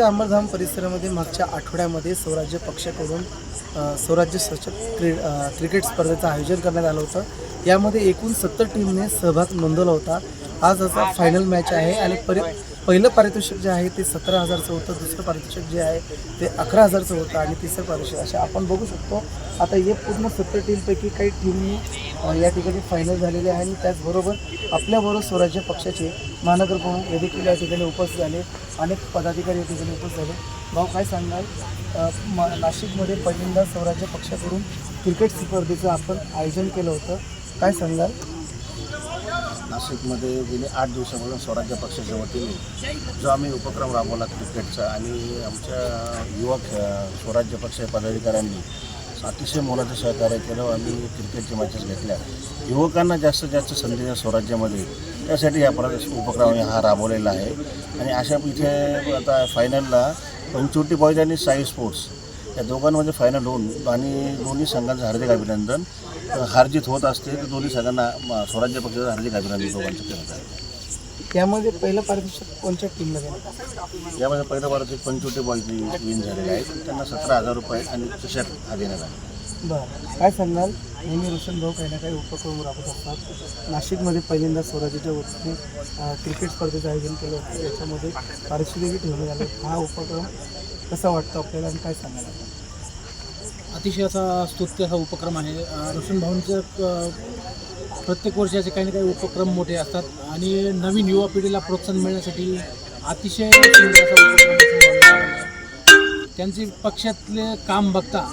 नागपूरच्या अंबरधाम परिसरामध्ये मागच्या आठवड्यामध्ये स्वराज्य पक्षाकडून स्वराज्य सचक क्री क्रिकेट स्पर्धेचं आयोजन करण्यात आलं होतं. यामध्ये एकूण सत्तर टीमने सहभाग नोंदवला होता. आज असा फायनल मॅच आहे आणि परि पहिलं पारितोषिक जे आहे ते सतरा हजारचं होतं दुसरं पारितोषिक जे आहे ते अकरा हजारचं होतं आणि तिसरं पारितोषिक. असे आपण बघू शकतो. आता हे पूर्ण सत्तर टीमपैकी काही टीमनी या ठिकाणी फायनल झालेले आहे आणि त्याचबरोबर आपल्याबरोबर स्वराज्य पक्षाचे महानगर प्रमुख हे देखील या ठिकाणी उपस्थित झाले. अनेक पदाधिकारी या ठिकाणी उपस्थित झाले. भाऊ काय सांगाल? म नाशिकमध्ये पहिल्यांदा स्वराज्य पक्षाकडून क्रिकेट स्पर्धेचं आपण आयोजन केलं होतं. काय सांगाल? नाशिकमध्ये गेले आठ दिवसापासून स्वराज्य पक्षाच्या वतीने जो आम्ही उपक्रम राबवला क्रिकेटचा आणि आमच्या युवक स्वराज्य पक्ष पदाधिकाऱ्यांनी अतिशय मोलाचं सहकार्य केलं. आम्ही क्रिकेटच्या मॅचेस घेतल्या. युवकांना जास्तीत जास्त संधी द्या स्वराज्यामध्ये. त्यासाठी या प्र उपक्रम हा राबवलेला आहे. आणि अशा इथे आता फायनलला पंचवटी बॉईज आणि साई स्पोर्ट्स या दोघांमध्ये फायनल होऊन आणि दोन्ही संघांचं हार्दिक अभिनंदन. हारजीत होत असते तर दोन्ही संघांना स्वराज्य पक्षाचं हार्दिक अभिनंदन दोघांचं करत आहे. यामध्ये पहिलं पारितोषिक कोणत्या टीमला देण्यात यामध्ये पहिलं भारत एक पंचवटी बॉईजनी विन झालेले आहेत त्यांना सतरा हजार रुपये आणि टी-शर्ट हा देण्यात आला. बरं. काय सांगाल नेहमी रोशन भाऊ काही ना काही उपक्रम राबवत असतात. नाशिकमध्ये पहिल्यांदा स्वराज्याच्या वतीने अ, क्रिकेट स्पर्धेचं आयोजन केलं होतं. याच्यामध्ये पारितोषिकही ठेवण्यात आलं. हा उपक्रम कसा वाटतो आपल्याला आणि काय सांगाल आपण? अतिशय असा स्तुत्य हा उपक्रम आहे. अ, रोशन भाऊंचं अ, प्रत्येक वर्षाचे काही ना काही उपक्रम मोठे असतात आणि नवीन युवा पिढीला प्रोत्साहन मिळण्यासाठी अतिशय असा. त्यांची पक्षातले काम बघता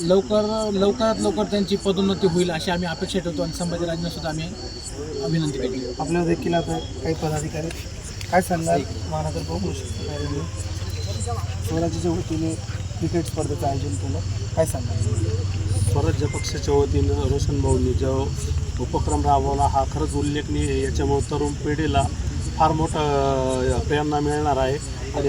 लवकर लवकरात लवकर त्यांची पदोन्नती होईल अशी आम्ही अपेक्षा ठेवतो आणि संभाजीराजांना सुद्धा आम्ही विनंती केली आपल्याला देखील आता काही पदाधिकारी काय सांगाल महानगर शिवसेना स्वराज्याच्या वतीने क्रिकेट स्पर्धेचं आयोजन केलं. काय सांगाल स्वराज्य पक्षाच्या वतीनं रोशन भाऊंनी जो उपक्रम राबवला. हा खरंच उल्लेखनीय याच्यामुळे तरुण पिढीला फार मोठं प्रेरणा मिळणार आहे. आणि